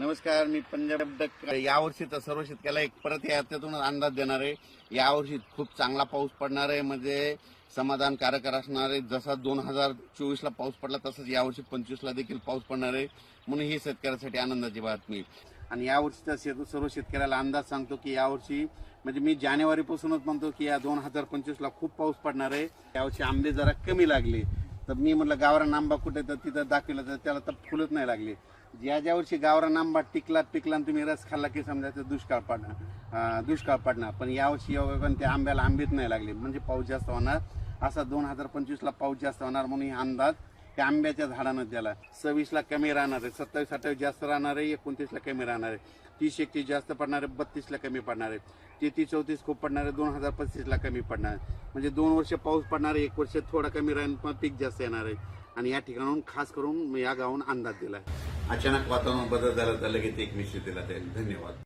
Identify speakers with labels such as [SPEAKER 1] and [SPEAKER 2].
[SPEAKER 1] नमस्कार मी पंजाब डक यावर्षी तर सर्व शेतकऱ्याला एक परत या अंदाज देणार आहे. यावर्षी खूप चांगला पाऊस पडणार आहे म्हणजे समाधानकारक असणार आहे. जसा दोन हजार चोवीसला पाऊस पडला तसंच यावर्षी पंचवीसला देखील पाऊस पडणार आहे. म्हणून ही शेतकऱ्यासाठी आनंदाची बातमी आणि यावर्षीचा शेत सर्व शेतकऱ्याला अंदाज सांगतो की यावर्षी म्हणजे मी जानेवारीपासूनच म्हणतो की या दोन हजार पंचवीसला खूप पाऊस पडणार आहे. यावर्षी आंबे जरा कमी लागले. तर मी म्हटलं गावरान आंबा कुठे तर तिथं दाखवलं तर त्याला तर फुलत नाही लागले. ज्या ज्या वर्षी गावरान आंबा टिकला पिकला आणि तुम्ही रस खाल्ला की समजायचं दुष्काळ पडणार दुष्काळ पडणार. पण यावर्षी योगायोगाने त्या आंब्याला आंबेच नाही लागले. म्हणजे पाऊस जास्त होणार. असा दोन हजार पंचवीसला पाऊस जास्त होणार म्हणून हे अंदाज त्या आंब्याच्या झाडानं त्याला. सव्वीसला कमी राहणार आहे. सत्तावीस अठ्ठावीस जास्त राहणार आहे. एकोणतीसला कमी राहणार आहे. तीस एकतीस जास्त पडणार आहे. बत्तीसला कमी पडणार आहे. तेहतीस चौतीस खूप पडणार आहे. दोन हजार पस्तीसला कमी पडणार आहे. म्हणजे दोन वर्ष पाऊस पडणार आहे. एक वर्ष थोडा कमी राहील पण पीक जास्त येणार आहे. आणि या ठिकाणाहून खास करून या गावाहून अंदाज दिला आहे. अचानक वातावरण बदल झाला तर लगेच एक विषय दिला जाईल धन्यवाद.